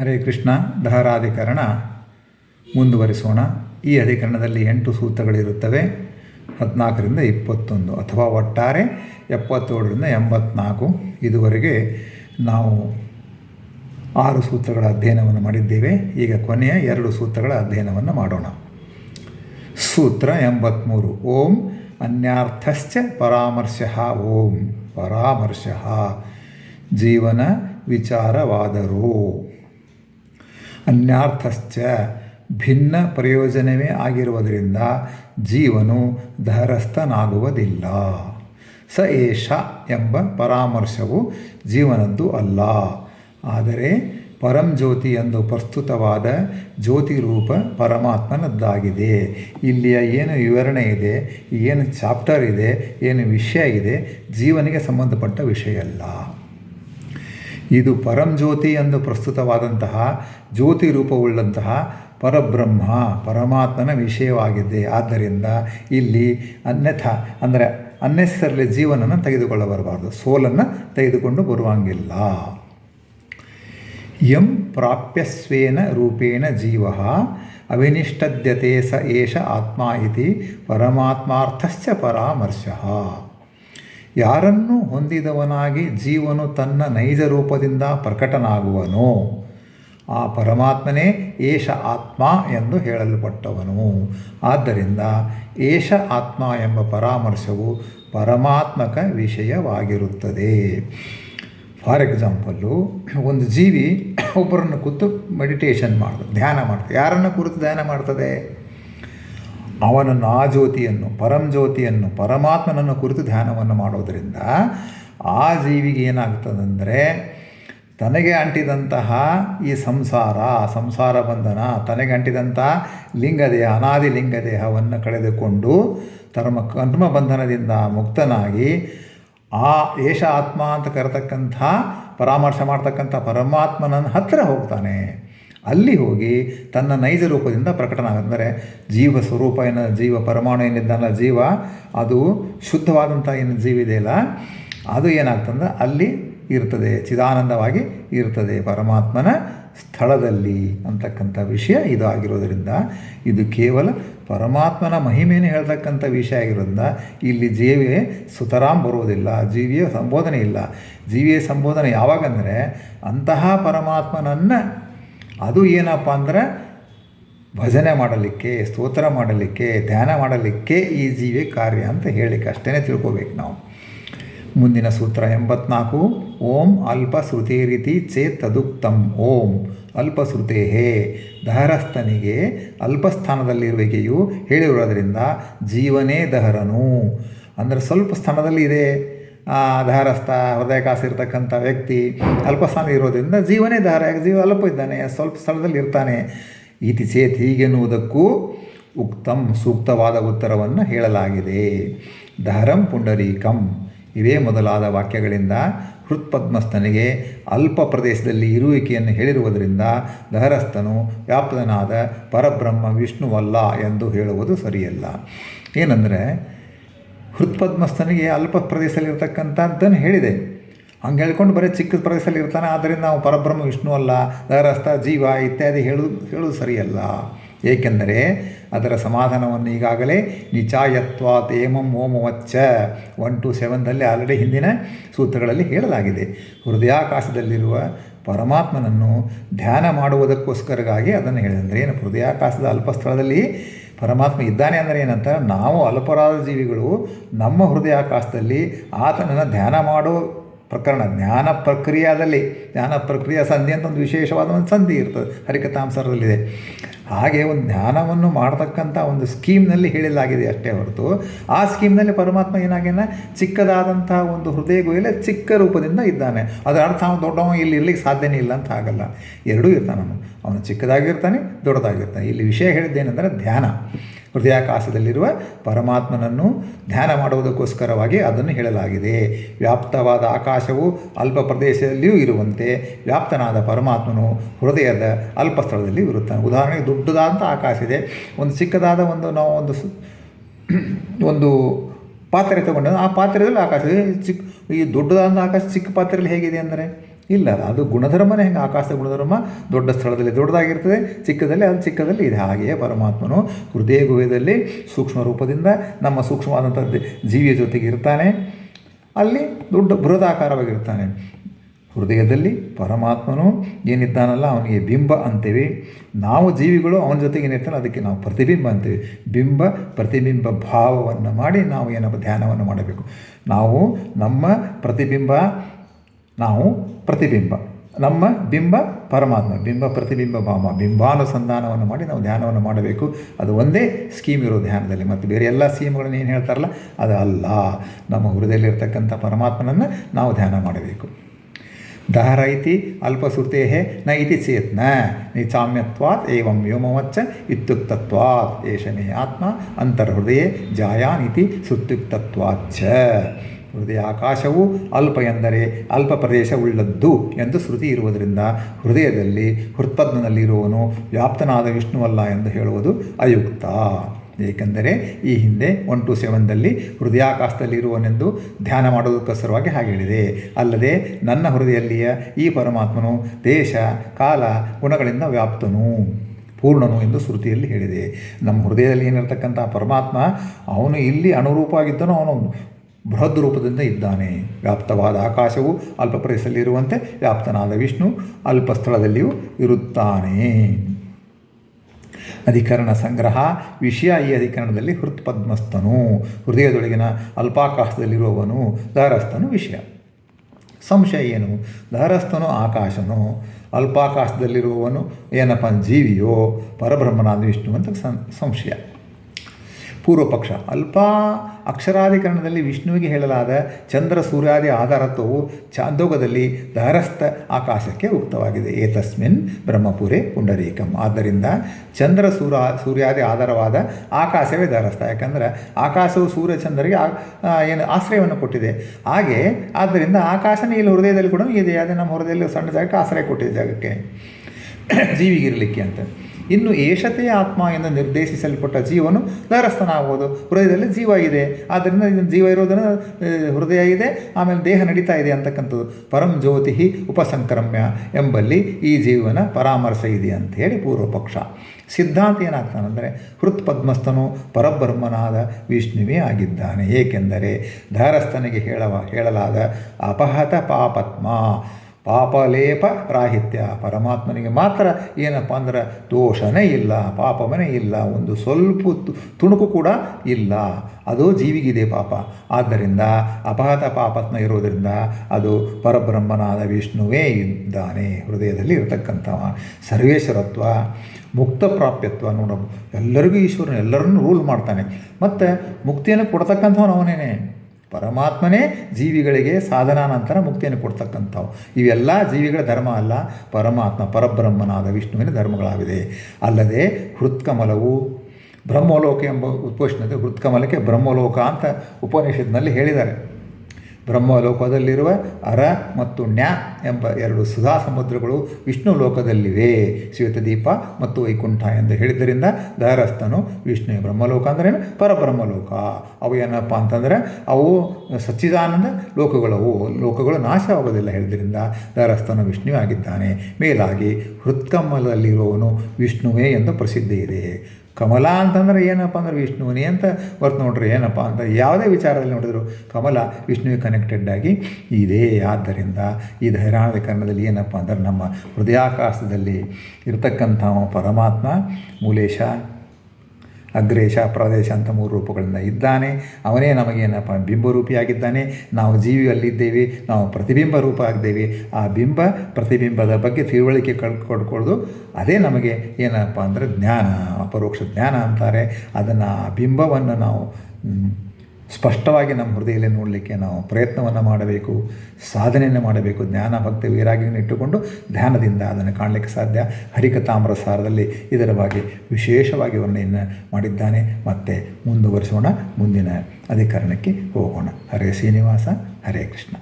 ಹರೇ ಕೃಷ್ಣ ಧಾರಾಧಿಕರಣ ಮುಂದುವರಿಸೋಣ. ಈ ಅಧಿಕರಣದಲ್ಲಿ ಎಂಟು ಸೂತ್ರಗಳಿರುತ್ತವೆ. ಹದಿನಾಲ್ಕರಿಂದ ಇಪ್ಪತ್ತೊಂದು ಅಥವಾ ಒಟ್ಟಾರೆ ಎಪ್ಪತ್ತೇಳರಿಂದ ಎಂಬತ್ನಾಲ್ಕು. ಇದುವರೆಗೆ ನಾವು ಆರು ಸೂತ್ರಗಳ ಅಧ್ಯಯನವನ್ನು ಮಾಡಿದ್ದೇವೆ. ಈಗ ಕೊನೆಯ ಎರಡು ಸೂತ್ರಗಳ ಅಧ್ಯಯನವನ್ನು ಮಾಡೋಣ. ಸೂತ್ರ ಎಂಬತ್ತ್ಮೂರು ಓಂ ಅನ್ಯಾರ್ಥಶ್ಚ ಪರಾಮರ್ಶಃ. ಓಂ ಪರಾಮರ್ಶಃ. ಜೀವನ ವಿಚಾರವಾದರೂ. ಅನ್ಯಾರ್ಥಶ್ಚ ಭಿನ್ನ ಪ್ರಯೋಜನವೇ ಆಗಿರುವುದರಿಂದ ಜೀವನು ದಹರಸ್ಥನಾಗುವುದಿಲ್ಲ ಸ ಏಷ ಎಂಬ ಪರಾಮರ್ಶವು ಜೀವನದ್ದು ಅಲ್ಲ. ಆದರೆ ಪರಂಜ್ಯೋತಿ ಎಂದು ಪ್ರಸ್ತುತವಾದ ಜ್ಯೋತಿರೂಪ ಪರಮಾತ್ಮನದ್ದಾಗಿದೆ. ಇಲ್ಲಿಯ ಏನು ವಿವರಣೆ ಇದೆ, ಏನು ಚಾಪ್ಟರ್ ಇದೆ, ಏನು ವಿಷಯ ಇದೆ, ಜೀವನಿಗೆ ಸಂಬಂಧಪಟ್ಟ ವಿಷಯ ಅಲ್ಲ ಇದು ಪರಂಜ್ಯೋತಿ ಎಂದು ಪ್ರಸ್ತುತವಾದಂತಹ ಜ್ಯೋತಿ ರೂಪವುಳ್ಳಂತಹ ಪರಬ್ರಹ್ಮ, ಪರಮಾತ್ಮನ ವಿಷಯವಾಗಿದೆ. ಆದ್ದರಿಂದ ಇಲ್ಲಿ ಅನ್ಯಥ, ಅಂದರೆ ಅನ್ನೆಸರಲ್ಲಿ ಜೀವನನ್ನು ತೆಗೆದುಕೊಳ್ಳ ಬರಬಾರ್ದು ಸೋಲನ್ನು ತೆಗೆದುಕೊಂಡು ಬರುವಂಗಿಲ್ಲ. ಯಂ ಪ್ರಾಪ್ಯಸ್ವೇನ ರೂಪೇಣ ಜೀವ, ಅವಿನಿಷ್ಟದ್ಯತೆ ಸ ಏಷ ಆತ್ಮ ಇತಿ, ಪರಮಾತ್ಮಾರ್ಥಶ್ಚ ಪರಾಮರ್ಶ. ಯಾರನ್ನು ಹೊಂದಿದವನಾಗಿ ಜೀವನು ತನ್ನ ನೈಜ ರೂಪದಿಂದ ಪ್ರಕಟನಾಗುವನು, ಆ ಪರಮಾತ್ಮನೇ ಏಷ ಆತ್ಮ ಎಂದು ಹೇಳಲ್ಪಟ್ಟವನು. ಆದ್ದರಿಂದ ಏಷ ಆತ್ಮ ಎಂಬ ಪರಾಮರ್ಶವು ಪರಮಾತ್ಮಕ ವಿಷಯವಾಗಿರುತ್ತದೆ. ಫಾರ್ ಎಕ್ಸಾಂಪಲ್ಲು, ಒಂದು ಜೀವಿ ಒಬ್ಬರನ್ನು ಕೂತು ಮೆಡಿಟೇಷನ್ ಮಾಡ್ತದೆ, ಧ್ಯಾನ ಮಾಡ್ತದೆ. ಯಾರನ್ನು ಕುರಿತು ಧ್ಯಾನ ಮಾಡ್ತದೆ? ಅವನನ್ನು ಆ ಜ್ಯೋತಿಯನ್ನು ಪರಂಜ್ಯೋತಿಯನ್ನು ಪರಮಾತ್ಮನನ್ನು ಕುರಿತು ಧ್ಯಾನವನ್ನು ಮಾಡೋದರಿಂದ ಆ ಜೀವಿಗೆ ಏನಾಗ್ತದಂದರೆ ತನಗೆ ಅಂಟಿದಂತಹ ಈ ಸಂಸಾರ ಸಂಸಾರ ಬಂಧನ, ತನಗೆ ಅಂಟಿದಂತಹ ಲಿಂಗದೇಹ, ಅನಾದಿ ಲಿಂಗದೇಹವನ್ನು ಕಳೆದುಕೊಂಡು ತರ್ಮ ಕರ್ಮ ಬಂಧನದಿಂದ ಮುಕ್ತನಾಗಿ ಆ ಏಷ ಆತ್ಮ ಅಂತ ಕರೆತಕ್ಕಂಥ, ಪರಾಮರ್ಶ ಮಾಡ್ತಕ್ಕಂಥ ಪರಮಾತ್ಮನನ್ನು ಹತ್ತಿರ ಹೋಗ್ತಾನೆ. ಅಲ್ಲಿ ಹೋಗಿ ತನ್ನ ನೈಜ ರೂಪದಿಂದ ಪ್ರಕಟನಾಗಂದರೆ ಜೀವ ಸ್ವರೂಪ ಏನ ಜೀವ ಪರಮಾಣು ಏನಿದ್ದಾನಲ್ಲ ಜೀವ, ಅದು ಶುದ್ಧವಾದಂಥ ಏನು ಜೀವ ಇದೆಯಲ್ಲ ಅದು ಏನಾಗ್ತಂದ್ರೆ ಅಲ್ಲಿ ಇರ್ತದೆ, ಚಿದಾನಂದವಾಗಿ ಇರ್ತದೆ ಪರಮಾತ್ಮನ ಸ್ಥಳದಲ್ಲಿ ಅಂತಕ್ಕಂಥ ವಿಷಯ ಇದು ಆಗಿರೋದರಿಂದ. ಇದು ಕೇವಲ ಪರಮಾತ್ಮನ ಮಹಿಮೆಯನ್ನು ಹೇಳ್ತಕ್ಕಂಥ ವಿಷಯ ಆಗಿರೋದ್ರಿಂದ ಇಲ್ಲಿ ಜೀವಿಯೇ ಸುತರಾಮ್ ಬರುವುದಿಲ್ಲ, ಜೀವಿಯ ಸಂಬೋಧನೆ ಇಲ್ಲ. ಜೀವಿಯ ಸಂಬೋಧನೆ ಯಾವಾಗಂದರೆ ಅಂತಹ ಪರಮಾತ್ಮನನ್ನು ಅದು ಏನಪ್ಪ ಅಂದರೆ ಭಜನೆ ಮಾಡಲಿಕ್ಕೆ, ಸ್ತೋತ್ರ ಮಾಡಲಿಕ್ಕೆ, ಧ್ಯಾನ ಮಾಡಲಿಕ್ಕೆ ಈ ಜೀವಿ ಕಾರ್ಯ ಅಂತ ಹೇಳಲಿಕ್ಕೆ ಅಷ್ಟೇ ತಿಳ್ಕೋಬೇಕು ನಾವು. ಮುಂದಿನ ಸೂತ್ರ ಎಂಬತ್ನಾಲ್ಕು, ಓಂ ಅಲ್ಪಶ್ರುತಿ ರೀತಿ ಚೇತ್ ತದುಕ್ತಂ, ಓಂ ಹೇ. ದಹರಸ್ಥನಿಗೆ ಅಲ್ಪಸ್ಥಾನದಲ್ಲಿರುವಿಕೆಯು ಹೇಳಿರುವುದರಿಂದ ಜೀವನೇ ದಹರನು ಅಂದರೆ ಸ್ವಲ್ಪ ಸ್ಥಾನದಲ್ಲಿ ಇದೆ. ದಹರಸ್ಥ ಹೃದಯ ಕಾಸಿರ್ತಕ್ಕಂಥ ವ್ಯಕ್ತಿ ಅಲ್ಪಸ್ಥಾನ ಇರೋದರಿಂದ ಜೀವನೇ ಧಾರ, ಜೀವ ಅಲ್ಪ ಇದ್ದಾನೆ, ಸ್ವಲ್ಪ ಸ್ಥಳದಲ್ಲಿ ಇರ್ತಾನೆ. ಇತಿ ಚೇತ್ ಹೀಗೆನ್ನುವುದಕ್ಕೂ ಉಕ್ತಂ ಸೂಕ್ತವಾದ ಉತ್ತರವನ್ನು ಹೇಳಲಾಗಿದೆ. ಧಾರಂ ಪುಂಡರೀಕಂ. ಇವೇ ಮೊದಲಾದ ವಾಕ್ಯಗಳಿಂದ ಹೃತ್ಪದ್ಮಸ್ಥನಿಗೆ ಅಲ್ಪ ಪ್ರದೇಶದಲ್ಲಿ ಇರುವಿಕೆಯನ್ನು ಹೇಳಿರುವುದರಿಂದ ದಹರಸ್ಥನು ವ್ಯಾಪ್ತನಾದ ಪರಬ್ರಹ್ಮ ವಿಷ್ಣುವಲ್ಲ ಎಂದು ಹೇಳುವುದು ಸರಿಯಲ್ಲ. ಏನಂದರೆ ಹೃತ್ಪದ್ಮಸ್ಥನಿಗೆ ಅಲ್ಪ ಪ್ರದೇಶದಲ್ಲಿರ್ತಕ್ಕಂಥದ್ದನ್ನು ಹೇಳಿದೆ. ಹಂಗೆ ಹೇಳ್ಕೊಂಡು ಬರೀ ಚಿಕ್ಕ ಪ್ರದೇಶದಲ್ಲಿ ಇರ್ತಾನೆ ಆದ್ದರಿಂದ ನಾವು ಪರಬ್ರಹ್ಮ, ವಿಷ್ಣು ಅಲ್ಲ ದಹರಸ್ಥ ಜೀವ ಇತ್ಯಾದಿ ಹೇಳುವುದು ಹೇಳುವುದು ಸರಿಯಲ್ಲ. ಏಕೆಂದರೆ ಅದರ ಸಮಾಧಾನವನ್ನು ಈಗಾಗಲೇ ನಿಚಾಯತ್ವಾತ್ ತೇಮಂ ಓಮವಚ್ಚ ಒನ್ ಟು ಸೆವೆನ್ದಲ್ಲಿ ಆಲ್ರೆಡಿ ಹಿಂದಿನ ಸೂತ್ರಗಳಲ್ಲಿ ಹೇಳಲಾಗಿದೆ. ಹೃದಯಾಕಾಶದಲ್ಲಿರುವ ಪರಮಾತ್ಮನನ್ನು ಧ್ಯಾನ ಮಾಡುವುದಕ್ಕೋಸ್ಕರಗಾಗಿ ಅದನ್ನು ಹೇಳಿದಂದರೆ ಏನು? ಹೃದಯಾಕಾಶದ ಅಲ್ಪ ಸ್ಥಳದಲ್ಲಿ ಪರಮಾತ್ಮ ಇದ್ದಾನೆ ಅಂದರೆ ಏನಂತ ನಾವು ಅಲ್ಪರಾದ ಜೀವಿಗಳು ನಮ್ಮ ಹೃದಯಾಕಾಶದಲ್ಲಿ ಆತನನ್ನು ಧ್ಯಾನ ಮಾಡೋ ಪ್ರಕರಣ, ಜ್ಞಾನ ಪ್ರಕ್ರಿಯಾದಲ್ಲಿ ಜ್ಞಾನ ಪ್ರಕ್ರಿಯೆ ಸಂಧಿ ಅಂತ ಒಂದು ವಿಶೇಷವಾದ ಒಂದು ಸಂಧಿ ಇರ್ತದೆ. ಹರಿಕಥಾಂಸರದಲ್ಲಿದೆ ಹಾಗೆ ಒಂದು ಜ್ಞಾನವನ್ನು ಮಾಡತಕ್ಕಂಥ ಒಂದು ಸ್ಕೀಮ್ನಲ್ಲಿ ಹೇಳಲಾಗಿದೆ ಅಷ್ಟೇ ಹೊರತು. ಆ ಸ್ಕೀಮ್ನಲ್ಲಿ ಪರಮಾತ್ಮ ಏನಾಗ್ಯಾನ? ಚಿಕ್ಕದಾದಂಥ ಒಂದು ಹೃದಯ ಗೋಯಿಲೆ ಚಿಕ್ಕ ರೂಪದಿಂದ ಇದ್ದಾನೆ. ಅದರ ಅರ್ಥ ಅವನು ದೊಡ್ಡವ ಇಲ್ಲಿ ಇರಲಿಕ್ಕೆ ಸಾಧ್ಯನೇ ಇಲ್ಲ ಅಂತ ಆಗಲ್ಲ ಎರಡೂ ಇರ್ತಾನೆ ಅವನು. ಅವನು ಚಿಕ್ಕದಾಗಿರ್ತಾನೆ, ದೊಡ್ಡದಾಗಿರ್ತಾನೆ. ಇಲ್ಲಿ ವಿಷಯ ಹೇಳಿದ್ದೇನೆಂದರೆ ಧ್ಯಾನ. ಹೃದಯಾಕಾಶದಲ್ಲಿರುವ ಪರಮಾತ್ಮನನ್ನು ಧ್ಯಾನ ಮಾಡುವುದಕ್ಕೋಸ್ಕರವಾಗಿ ಅದನ್ನು ಹೇಳಲಾಗಿದೆ. ವ್ಯಾಪ್ತವಾದ ಆಕಾಶವು ಅಲ್ಪ ಪ್ರದೇಶದಲ್ಲಿಯೂ ಇರುವಂತೆ ವ್ಯಾಪ್ತನಾದ ಪರಮಾತ್ಮನು ಹೃದಯದ ಅಲ್ಪ ಸ್ಥಳದಲ್ಲಿ ಇರುತ್ತಾನೆ. ಉದಾಹರಣೆಗೆ ದೊಡ್ಡದಾದಂಥ ಆಕಾಶ ಇದೆ. ಒಂದು ಚಿಕ್ಕದಾದ ಒಂದು ನಾವು ಒಂದು ಒಂದು ಪಾತ್ರೆ ತಗೊಂಡು ಆ ಪಾತ್ರೆಯಲ್ಲಿ ಆಕಾಶ ಇದೆ. ಚಿಕ್ಕ ಈ ದೊಡ್ಡದಾದಂಥ ಆಕಾಶ ಚಿಕ್ಕ ಪಾತ್ರೆಯಲ್ಲಿ ಹೇಗಿದೆ ಅಂದರೆ ಇಲ್ಲ ಅದು ಗುಣಧರ್ಮನೇ ಹೆಂಗೆ ಆಕಾಶದ ಗುಣಧರ್ಮ? ದೊಡ್ಡ ಸ್ಥಳದಲ್ಲಿ ದೊಡ್ಡದಾಗಿರ್ತದೆ, ಚಿಕ್ಕದಲ್ಲಿ ಅದು ಚಿಕ್ಕದಲ್ಲಿ ಇದೆ. ಹಾಗೆಯೇ ಪರಮಾತ್ಮನು ಹೃದಯ ಗುಹೆಯಲ್ಲಿ ಸೂಕ್ಷ್ಮ ರೂಪದಿಂದ ನಮ್ಮ ಸೂಕ್ಷ್ಮವಾದಂಥ ಜೀವಿಯ ಜೊತೆಗೆ ಇರ್ತಾನೆ. ಅಲ್ಲಿ ದೊಡ್ಡ ಬೃಹದಾಕಾರವಾಗಿರ್ತಾನೆ. ಹೃದಯದಲ್ಲಿ ಪರಮಾತ್ಮನು ಏನಿದ್ದಾನಲ್ಲ ಅವನಿಗೆ ಬಿಂಬ ಅಂತೇವೆ. ನಾವು ಜೀವಿಗಳು ಅವನ ಜೊತೆಗೆ ಏನಿರ್ತಾನೆ ಅದಕ್ಕೆ ನಾವು ಪ್ರತಿಬಿಂಬ ಅಂತೇವೆ. ಬಿಂಬ, ಪ್ರತಿಬಿಂಬ ಭಾವವನ್ನು ಮಾಡಿ ನಾವು ಏನಪ್ಪ ಧ್ಯಾನವನ್ನು ಮಾಡಬೇಕು. ನಾವು ನಮ್ಮ ಪ್ರತಿಬಿಂಬ, ನಾವು ಪ್ರತಿಬಿಂಬ. ನಮ್ಮ ಬಿಂಬ ಪರಮಾತ್ಮ. ಬಿಂಬ, ಪ್ರತಿಬಿಂಬ, ಭಾವ. ಬಿಂಬಾನುಸಂಧಾನವನ್ನು ಮಾಡಿ ನಾವು ಧ್ಯಾನವನ್ನು ಮಾಡಬೇಕು. ಅದು ಒಂದೇ ಸ್ಕೀಮ್ ಇರೋ ಧ್ಯಾನದಲ್ಲಿ. ಮತ್ತು ಬೇರೆ ಎಲ್ಲ ಸ್ಕೀಮ್ಗಳನ್ನ ಏನು ಹೇಳ್ತಾರಲ್ಲ ಅದು ಅಲ್ಲ ನಮ್ಮ ಹೃದಯದಲ್ಲಿರ್ತಕ್ಕಂಥ ಪರಮಾತ್ಮನನ್ನು ನಾವು ಧ್ಯಾನ ಮಾಡಬೇಕು. ಇತಿ ಅಲ್ಪಶ್ರುತೆ ನ ಇತಿ ಚೇತ್ನ ನಿಚಾಮ್ಯತ್ವಾತ್ ಏವಂ ವ್ಯೋಮವಚ್ಚ ಇತ್ಯುಕ್ತತ್ವಾತ್ ಏಷ ಆತ್ಮ ಅಂತರ್ಹೃದಯ ಜಾಯಾನ್ ಇತಿ ಸುತ್ಯುಕ್ತತ್ವಾಚ್ಚ. ಹೃದಯ ಆಕಾಶವು ಅಲ್ಪ ಎಂದರೆ ಅಲ್ಪ ಪ್ರದೇಶವುಳ್ಳದ್ದು ಎಂದು ಶ್ರುತಿ ಇರುವುದರಿಂದ ಹೃದಯದಲ್ಲಿ ಹೃತ್ಪದ್ಮನಲ್ಲಿರುವವನು ವ್ಯಾಪ್ತನಾದ ವಿಷ್ಣುವಲ್ಲ ಎಂದು ಹೇಳುವುದು ಅಯುಕ್ತ. ಏಕೆಂದರೆ ಈ ಹಿಂದೆ ಒನ್ ಟು ಸೆವೆನ್ದಲ್ಲಿ ಹೃದಯಾಕಾಶದಲ್ಲಿರುವನೆಂದು ಧ್ಯಾನ ಮಾಡೋದಕ್ಕೋಸ್ಕರವಾಗಿ ಹಾಗೆ ಹೇಳಿದೆ. ಅಲ್ಲದೆ ನನ್ನ ಹೃದಯಲ್ಲಿಯ ಈ ಪರಮಾತ್ಮನು ದೇಶ, ಕಾಲ, ಗುಣಗಳಿಂದ ವ್ಯಾಪ್ತನು, ಪೂರ್ಣನು ಎಂದು ಶ್ರುತಿಯಲ್ಲಿ ಹೇಳಿದೆ. ನಮ್ಮ ಹೃದಯದಲ್ಲಿ ಏನಿರತಕ್ಕಂಥ ಪರಮಾತ್ಮ, ಅವನು ಇಲ್ಲಿ ಅನುರೂಪವಾಗಿದ್ದನು, ಅವನು ಬೃಹದ್ ರೂಪದಿಂದ ಇದ್ದಾನೆ. ವ್ಯಾಪ್ತವಾದ ಆಕಾಶವು ಅಲ್ಪ ಪ್ರದೇಶದಲ್ಲಿರುವಂತೆ ವ್ಯಾಪ್ತನಾದ ವಿಷ್ಣು ಅಲ್ಪ ಸ್ಥಳದಲ್ಲಿಯೂ ಇರುತ್ತಾನೆ. ಅಧಿಕರಣ ಸಂಗ್ರಹ. ವಿಷಯ ಈ ಅಧಿಕರಣದಲ್ಲಿ ಹೃತ್ಪದ್ಮಸ್ಥನು. ಹೃದಯದೊಳಗಿನ ಅಲ್ಪಾಕಾಶದಲ್ಲಿರುವವನು ದಾರಸ್ಥನು ವಿಷಯ. ಸಂಶಯ ಏನು? ದಾರಸ್ಥನು ಆಕಾಶನು? ಅಲ್ಪಾಕಾಶದಲ್ಲಿರುವವನು ಏನಪ್ಪ ಜೀವಿಯೋ? ಪರಬ್ರಹ್ಮನಾದ ವಿಷ್ಣು ಅಂತ ಸಂಶಯ. ಪೂರ್ವಪಕ್ಷ ಅಲ್ಪ ಅಕ್ಷರಾಧಿಕರಣದಲ್ಲಿ ವಿಷ್ಣುವಿಗೆ ಹೇಳಲಾದ ಚಂದ್ರ ಸೂರ್ಯಾದಿ ಆಧಾರತ್ವವು ಚಾಂದೋಗದಲ್ಲಿ ದಾರಸ್ಥ ಆಕಾಶಕ್ಕೆ ಉಕ್ತವಾಗಿದೆ. ಏತಸ್ಮಿನ್ ಬ್ರಹ್ಮಪುರೆ ಪುಂಡರೀಕಂ. ಆದ್ದರಿಂದ ಚಂದ್ರ ಸೂರ ಸೂರ್ಯಾದಿ ಆಧಾರವಾದ ಆಕಾಶವೇ ದಾರಸ್ಥ. ಯಾಕಂದ್ರೆ ಆಕಾಶವು ಸೂರ್ಯ ಚಂದ್ರರಿಗೆ ಆ- ಆ, ಏನು ಆಶ್ರಯವನ್ನು ಕೊಟ್ಟಿದೆ. ಹಾಗೆ ಆದ್ದರಿಂದ ಆಕಾಶನೇ ಇಲ್ಲಿ ಹೃದಯದಲ್ಲಿ ಕೂಡ ಇದೆ. ಅದೇ ನಮ್ಮ ಹೃದಯದಲ್ಲಿ ಸಣ್ಣ ಜಾಗಕ್ಕೆ ಆಶ್ರಯ ಕೊಟ್ಟಿದೆ ಜಾಗಕ್ಕೆ. ಜೀವಿಗಿರಲಿಕ್ಕೆ ಅಂತ. ಇನ್ನು ಏಷತೆಯ ಆತ್ಮ ಎಂದು ನಿರ್ದೇಶಿಸಲ್ಪಟ್ಟ ಜೀವನು ದಾರಸ್ಥನಾಗ್ಬೋದು ಹೃದಯದಲ್ಲಿ ಜೀವ ಇದೆ. ಆದ್ದರಿಂದ ಜೀವ ಇರೋದನ್ನು ಹೃದಯ ಇದೆ, ಆಮೇಲೆ ದೇಹ ನಡೀತಾ ಇದೆ ಅಂತಕ್ಕಂಥದ್ದು. ಪರಂ ಜ್ಯೋತಿ ಉಪಸಂಕ್ರಮ್ಯ ಎಂಬಲ್ಲಿ ಈ ಜೀವನ ಪರಾಮರ್ಶ ಇದೆ ಅಂತ ಹೇಳಿ ಪೂರ್ವಪಕ್ಷ. ಸಿದ್ಧಾಂತ ಏನಾಗ್ತಾನಂದರೆ ಹೃತ್ಪದ್ಮಸ್ಥನು ಪರಬ್ರಹ್ಮನಾದ ವಿಷ್ಣುವೇ ಆಗಿದ್ದಾನೆ. ಏಕೆಂದರೆ ಧಾರಸ್ಥನಿಗೆ ಹೇಳವ, ಹೇಳಲಾದ ಅಪಹತ ಪಾಪತ್ಮ ಪಾಪಲೇಪ ರಾಹಿತ್ಯ ಪರಮಾತ್ಮನಿಗೆ ಮಾತ್ರ ಏನಪ್ಪ ಅಂದ್ರೆ ದೋಷನೇ ಇಲ್ಲ ಪಾಪವನೇ ಇಲ್ಲ, ಒಂದು ಸ್ವಲ್ಪ ತುಣುಕು ಕೂಡ ಇಲ್ಲ. ಅದು ಜೀವಿಗಿದೆ ಪಾಪ. ಆದ್ದರಿಂದ ಅಪಘಾತ ಪಾಪತ್ನ ಇರೋದರಿಂದ ಅದು ಪರಬ್ರಹ್ಮನಾದ ವಿಷ್ಣುವೇ ಇದ್ದಾನೆ. ಹೃದಯದಲ್ಲಿ ಇರತಕ್ಕಂಥವ ಸರ್ವೇಶ್ವರತ್ವ, ಮುಕ್ತ ಪ್ರಾಪ್ಯತ್ವ ನೋಡ. ಎಲ್ಲರಿಗೂ ಈಶ್ವರನ, ಎಲ್ಲರನ್ನೂ ರೂಲ್ ಮಾಡ್ತಾನೆ. ಮತ್ತು ಮುಕ್ತಿಯನ್ನು ಕೊಡ್ತಕ್ಕಂಥವನು ಅವನೇನೆ. ಪರಮಾತ್ಮನೇ ಜೀವಿಗಳಿಗೆ ಸಾಧನಾನಂತರ ಮುಕ್ತಿಯನ್ನು ಕೊಡ್ತಕ್ಕಂಥವು. ಇವೆಲ್ಲ ಜೀವಿಗಳ ಧರ್ಮ ಅಲ್ಲ. ಪರಮಾತ್ಮ ಪರಬ್ರಹ್ಮನಾದ ವಿಷ್ಣುವಿನ ಧರ್ಮಗಳಾಗಿದೆ ಅಲ್ಲದೆ ಹೃತ್ಕಮಲವು ಬ್ರಹ್ಮಲೋಕ ಎಂಬ ಉಪೋಷಣದ ಹೃತ್ಕಮಲಕ್ಕೆ ಬ್ರಹ್ಮಲೋಕ ಅಂತ ಉಪನಿಷತ್ನಲ್ಲಿ ಹೇಳಿದ್ದಾರೆ. ಬ್ರಹ್ಮಲೋಕದಲ್ಲಿರುವ ಅರ ಮತ್ತು ನ್ಯಾ ಎಂಬ ಎರಡು ಸುಧಾ ಸಮುದ್ರಗಳು ವಿಷ್ಣು ಲೋಕದಲ್ಲಿವೆ ಶ್ವೇತದೀಪ ಮತ್ತು ವೈಕುಂಠ ಎಂದು ಹೇಳಿದ್ದರಿಂದ ದಾರಸ್ಥನು ವಿಷ್ಣು ಬ್ರಹ್ಮಲೋಕ ಅಂದ್ರೇನು ಪರಬ್ರಹ್ಮಲೋಕ. ಅವು ಏನಪ್ಪ ಅಂತಂದರೆ ಅವು ಸಚ್ಚಿದಾನಂದ ಲೋಕಗಳವು. ಲೋಕಗಳು ನಾಶವಾಗೋದಿಲ್ಲ ಹೇಳಿದ್ರಿಂದ ದಾರಸ್ಥನು ವಿಷ್ಣುವೇ ಆಗಿದ್ದಾನೆ ಮೇಲಾಗಿ ಹೃತ್ಕಮಲದಲ್ಲಿರುವವನು ವಿಷ್ಣುವೇ ಎಂದು ಪ್ರಸಿದ್ಧಿ ಇದೆ. ಕಮಲ ಅಂತಂದ್ರೆ ಏನಪ್ಪ ಅಂದ್ರೆ ವಿಷ್ಣುವನೇ ಅಂತ ಬರ್ತು ನೋಡ್ರಿ, ಏನಪ್ಪ ಅಂತ ಯಾವುದೇ ವಿಚಾರದಲ್ಲಿ ನೋಡಿದ್ರು ಕಮಲ ವಿಷ್ಣುವಿಗೆ ಕನೆಕ್ಟೆಡ್ ಆಗಿ ಇದೆ. ಆದ್ದರಿಂದ ಈ ಧೈರ್ಯಾಧಿಕರಣದಲ್ಲಿ ಏನಪ್ಪ ಅಂದರೆ ನಮ್ಮ ಹೃದಯಾಕಾಶದಲ್ಲಿ ಇರತಕ್ಕಂಥ ಪರಮಾತ್ಮ ಮೂಲೇಶ ಅಗ್ರೇಶ ಪ್ರದೇಶ ಅಂತ ಮೂರು ರೂಪಗಳಿಂದ ಇದ್ದಾನೆ. ಅವನೇ ನಮಗೇನಪ್ಪ ಬಿಂಬರೂಪಿಯಾಗಿದ್ದಾನೆ ನಾವು ಜೀವಿಯಲ್ಲಿದ್ದೇವೆ, ನಾವು ಪ್ರತಿಬಿಂಬ ರೂಪ ಆಗಿದ್ದೇವೆ. ಆ ಬಿಂಬ ಪ್ರತಿಬಿಂಬದ ಬಗ್ಗೆ ತಿಳುವಳಿಕೆ ಕಳ್ಕೊಡ್ಕೊಳ್ಳೋದು ಅದೇ ನಮಗೆ ಏನಪ್ಪ ಅಂದರೆ ಜ್ಞಾನ, ಅಪರೋಕ್ಷ ಜ್ಞಾನ ಅಂತಾರೆ. ಅದನ್ನು ಆ ಬಿಂಬವನ್ನು ನಾವು ಸ್ಪಷ್ಟವಾಗಿ ನಮ್ಮ ಹೃದಯದಲ್ಲಿ ನೋಡಲಿಕ್ಕೆ ನಾವು ಪ್ರಯತ್ನವನ್ನು ಮಾಡಬೇಕು, ಸಾಧನೆಯನ್ನು ಮಾಡಬೇಕು, ಜ್ಞಾನ, ಭಕ್ತಿ, ವೈರಾಗ್ಯವನ್ನು ಇಟ್ಟುಕೊಂಡು ಧ್ಯಾನದಿಂದ ಅದನ್ನು ಕಾಣಲಿಕ್ಕೆ ಸಾಧ್ಯ. ಹರಿಕತಾಮ್ರ ಸಾರದಲ್ಲಿ ಇದರ ಬಗ್ಗೆ ವಿಶೇಷವಾಗಿ ವರ್ಣೆಯನ್ನು ಮಾಡಿದ್ದಾನೆ. ಮತ್ತೆ ಮುಂದುವರಿಸೋಣ, ಮುಂದಿನ ಅಧಿಕರಣಕ್ಕೆ ಹೋಗೋಣ. ಹರೇ ಶ್ರೀನಿವಾಸ, ಹರೇ ಕೃಷ್ಣ.